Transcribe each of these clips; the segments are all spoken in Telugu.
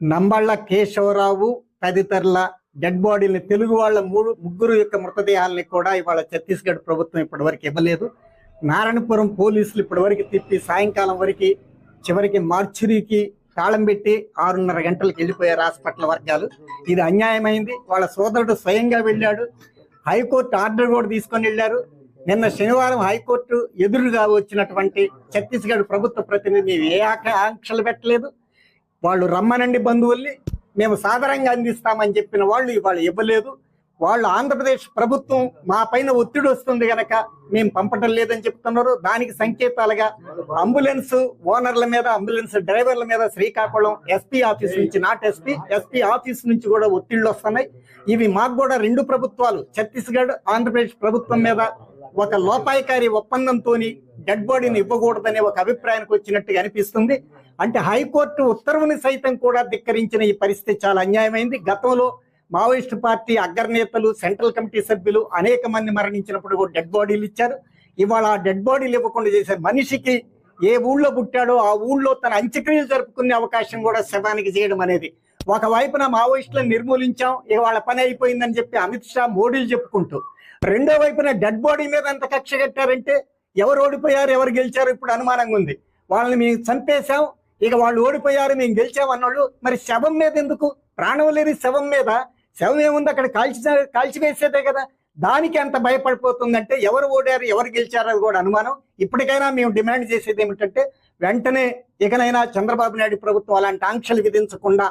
నంబళ్ళ కేశవరావు తదితరుల డెడ్ బాడీని తెలుగు వాళ్ళ మూడు ముగ్గురు యొక్క మృతదేహాలని కూడా ఇవాళ ఛత్తీస్గఢ్ ప్రభుత్వం ఇప్పటివరకు ఇవ్వలేదు. నారాయణపురం పోలీసులు ఇప్పటివరకు తిప్పి సాయంకాలం వరకు చివరికి మార్చురికి తాళం పెట్టి ఆరున్నర గంటలకు వెళ్ళిపోయారు హాస్పిటల్ వర్గాలు. ఇది అన్యాయమైంది. వాళ్ళ సోదరుడు స్వయంగా వెళ్ళాడు. హైకోర్టు ఆర్డర్ కూడా తీసుకొని వెళ్ళారు. నిన్న శనివారం హైకోర్టు ఎదురుగా వచ్చినటువంటి ఛత్తీస్గఢ్ ప్రభుత్వ ప్రతినిధి ఏ ఆంక్షలు పెట్టలేదు. వాళ్ళు రమ్మనండి బంధువుల్ని మేము సాధారణంగా అందిస్తామని చెప్పిన వాళ్ళు ఇవాళ ఇవ్వలేదు. వాళ్ళు ఆంధ్రప్రదేశ్ ప్రభుత్వం మా పైన ఒత్తిడి వస్తుంది గనక మేము పంపటం లేదని చెప్తున్నారు. దానికి సంకేతాలుగా అంబులెన్స్ ఓనర్ల మీద అంబులెన్స్ డ్రైవర్ల మీద శ్రీకాకుళం ఎస్పీ ఆఫీస్ నుంచి నాట్ ఎస్పీ ఎస్పీ ఆఫీస్ నుంచి కూడా ఒత్తిళ్ళు వస్తున్నాయి. ఇవి మాకు కూడా రెండు ప్రభుత్వాలు ఛత్తీస్గఢ్ ఆంధ్రప్రదేశ్ ప్రభుత్వం మీద ఒక లోపాయకారి ఒప్పందంతోని డెడ్ బాడీని ఇవ్వకూడదనే ఒక అభిప్రాయానికి వచ్చినట్టుగా అనిపిస్తుంది. అంటే హైకోర్టు ఉత్తర్వుని సైతం కూడా ధిక్కరించిన ఈ పరిస్థితి చాలా అన్యాయమైంది. గతంలో మావోయిస్టు పార్టీ అగ్రనేతలు సెంట్రల్ కమిటీ సభ్యులు అనేక మంది మరణించినప్పుడు కూడా డెడ్ బాడీలు ఇచ్చారు. ఇవాళ ఆ డెడ్ బాడీలు ఇవ్వకుండా చేశారు మనిషికి ఏ ఊళ్ళో పుట్టాడో ఆ ఊళ్ళో తన అంత్యక్రియలు జరుపుకునే అవకాశం కూడా శవానికి చేయడం అనేది. ఒకవైపున మావోయిస్టులను నిర్మూలించాం ఇవాళ పని అయిపోయిందని చెప్పి అమిత్ షా మోడీలు చెప్పుకుంటూ. రెండో వైపున డెడ్ బాడీ మీద ఎంత కక్ష కట్టారంటే ఎవరు ఓడిపోయారు ఎవరు గెలిచారు ఇప్పుడు అనుమానంగా ఉంది. వాళ్ళని మేము చంపేశాం ఇక వాళ్ళు ఓడిపోయారు మేము గెలిచాం మరి శవం మీద ఎందుకు? ప్రాణం లేని శవం మీద? శవం ఏముంది? అక్కడ కాల్చి కాల్చివేసేదే కదా. దానికి అంత భయపడిపోతుందంటే ఎవరు ఓడారు ఎవరు గెలిచారు అది కూడా అనుమానం. ఇప్పటికైనా మేము డిమాండ్ చేసేది ఏమిటంటే వెంటనే ఇకనైనా చంద్రబాబు నాయుడు ప్రభుత్వం అలాంటి ఆంక్షలు విధించకుండా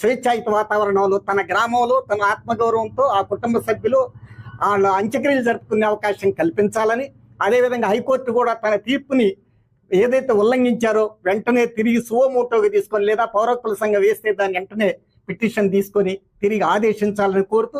స్వేచ్ఛాయుత వాతావరణంలో తన గ్రామంలో తన ఆత్మగౌరవంతో ఆ కుటుంబ సభ్యులు వాళ్ళ అంత్యక్రియలు జరుపుకునే అవకాశం కల్పించాలని అదేవిధంగా హైకోర్టు కూడా తన తీర్పుని ఏదైతే ఉల్లంఘించారో వెంటనే తిరిగి సువమోటోగా తీసుకొని లేదా పౌరకుల సంఘం వేస్తే దాన్ని వెంటనే పిటిషన్ తీసుకొని తిరిగి ఆదేశించాలని కోరుతూ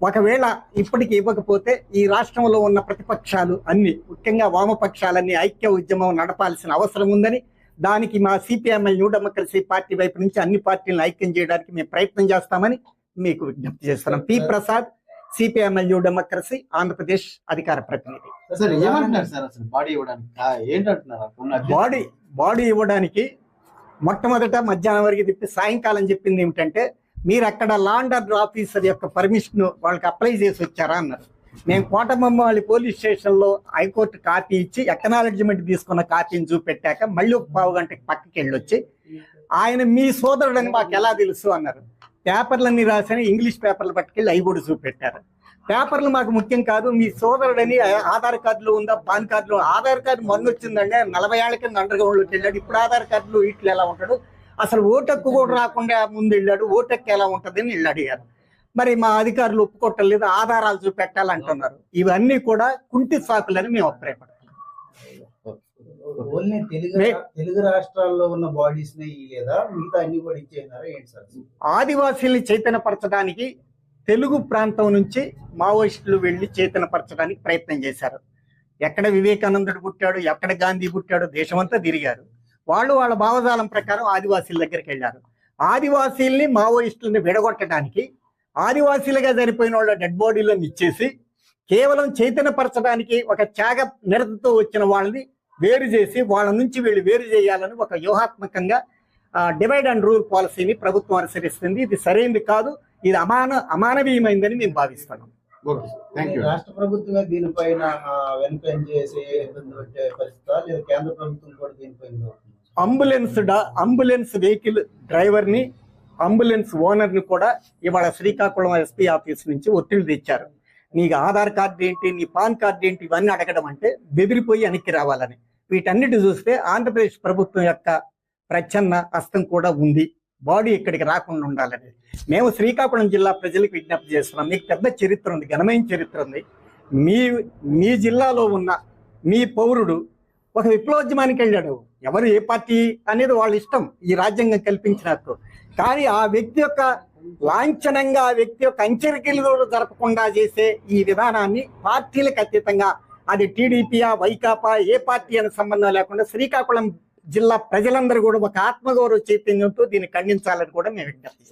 ఒకవేళ ఇప్పటికి ఇవ్వకపోతే ఈ రాష్ట్రంలో ఉన్న ప్రతిపక్షాలు అన్ని ముఖ్యంగా వామపక్షాలన్నీ ఐక్య ఉద్యమం నడపాల్సిన అవసరం ఉందని దానికి మా సిపిఎంఎల్ న్యూ డెమోక్రసీ పార్టీ వైపు నుంచి అన్ని పార్టీలను ఐక్యం చేయడానికి మేము ప్రయత్నం చేస్తామని మీకు విజ్ఞప్తి చేస్తున్నాం. P. Prasad CPI ML new democracy Andhra Pradesh అధికార ప్రతినిధి. సార్ ఏమంటున్నారు సార్ అసలు బాడీ ఇవ్వడానికి? ఏంటంటున్నారు? బాడీ బాడీ ఇవ్వడానికి మొట్టమొదట మధ్యాహ్నం వరకు తిప్పి సాయంకాలం చెప్పింది ఏమిటంటే మీరు అక్కడ లాండ్ ఆర్డర్ ఆఫీసర్ యొక్క పర్మిషన్ వాళ్ళకి అప్లై చేసి వచ్చారా అన్నారు. మేము కోటబొమ్మాళి పోలీస్ స్టేషన్లో హైకోర్టు కాపీ ఇచ్చి ఎక్నాలెడ్జ్మెంట్ తీసుకున్న కాపీని చూపెట్టాక మళ్ళీ ఒక పావు గంటకి పక్కకి వెళ్ళొచ్చి ఆయన మీ సోదరుడని మాకు ఎలా తెలుసు అన్నారు. పేపర్లన్నీ రాసిన ఇంగ్లీష్ పేపర్లు పట్టుకెళ్ళి అవి కూడా చూపెట్టారు. పేపర్లు మాకు ముఖ్యం కాదు మీ సోదరుడని ఆధార్ కార్డులో ఉందా పాన్ కార్డులో? ఆధార్ కార్డు మొన్న వచ్చిందండి నలభై ఏళ్ళ కింద అండర్ గ్రౌండ్లోకి వెళ్ళాడు ఇప్పుడు ఆధార్ కార్డులో ఇట్లు ఎలా ఉంటాడు? అసలు ఓటక్కు కూడా రాకుండా ముందు వెళ్ళాడు. ఓటక్కు ఎలా ఉంటుంది అని అడిగారు. మరి మా అధికారులు ఒప్పుకోవటం ఆధారాలు చూపెట్టాలంటున్నారు. ఇవన్నీ కూడా కుంటి సాకులని మేము అభిప్రాయపడతాం ఓన్లీ తెలుగు తెలుగు రాష్ట్రాల్లో ఉన్న బాడీస్ లేదా మిగతా అన్ని కూడా ఏంటి సార్? ఆదివాసీల్ని చైతన్యపరచడానికి తెలుగు ప్రాంతం నుంచి మావోయిస్టులు వెళ్ళి చైతన్యపరచడానికి ప్రయత్నం చేశారు. ఎక్కడ వివేకానందుడు పుట్టాడు ఎక్కడ గాంధీ పుట్టాడు దేశమంతా తిరిగారు. వాళ్ళు వాళ్ళ భావజాలం ప్రకారం ఆదివాసీల దగ్గరికి వెళ్ళారు. ఆదివాసీల్ని మావోయిస్టుల్ని విడగొట్టడానికి ఆదివాసీలుగా చనిపోయిన వాళ్ళ డెడ్ బాడీలను ఇచ్చేసి కేవలం చైతన్యపరచడానికి ఒక త్యాగ నిరతతో వచ్చిన వాళ్ళని వేరు చేసి వాళ్ళ నుంచి వీళ్ళు వేరు చేయాలని ఒక వ్యూహాత్మకంగా డివైడ్ అండ్ రూల్ పాలసీని ప్రభుత్వం అనుసరిస్తుంది. ఇది సరైనది కాదు ఇది అమాన అమానవీయమైందని మేము భావిస్తున్నాం. రాష్ట్ర ప్రభుత్వమే దీనిపైన వెనుకం చేసే పరిస్థితి లేదా కేంద్ర ప్రభుత్వం కూడా దీనిపైన అంబులెన్స్ అంబులెన్స్ వెహికల్ డ్రైవర్ని అంబులెన్స్ ఓనర్ని కూడా ఇవాళ శ్రీకాకుళం ఎస్పీ ఆఫీస్ నుంచి ఒత్తిడి తెచ్చారు. నీకు ఆధార్ కార్డు ఏంటి నీ పాన్ కార్డు ఏంటి ఇవన్నీ అడగడం అంటే బెదిరిపోయి వెనక్కి రావాలని. వీటన్నిటి చూస్తే ఆంధ్రప్రదేశ్ ప్రభుత్వం యొక్క ప్రచ్ఛన్న హస్తం కూడా ఉంది. బాడీ ఇక్కడికి రాకుండా ఉండాలని మేము శ్రీకాకుళం జిల్లా ప్రజలకు విజ్ఞప్తి చేస్తున్నాం. మీకు పెద్ద చరిత్ర ఉంది ఘనమైన చరిత్ర ఉంది. మీ మీ జిల్లాలో ఉన్న మీ పౌరుడు ఒక విప్లవోద్యమానికి వెళ్ళాడు. ఎవరు ఏ పార్టీ అనేది వాళ్ళ ఇష్టం. ఈ రాజ్యాంగం కల్పించినట్టు. కానీ ఆ వ్యక్తి యొక్క లాంఛనంగా ఆ వ్యక్తి యొక్క అంచెరికలు జరపకుండా చేసే ఈ విధానాన్ని పార్టీలకు అతీతంగా అది టీడీపీయా వైకాపా ఏ పార్టీ అనే సంబంధం లేకుండా శ్రీకాకుళం జిల్లా ప్రజలందరూ కూడా ఒక ఆత్మగౌరవ చైతన్యంతో దీన్ని ఖండించాలని కూడా మేము విజ్ఞప్తి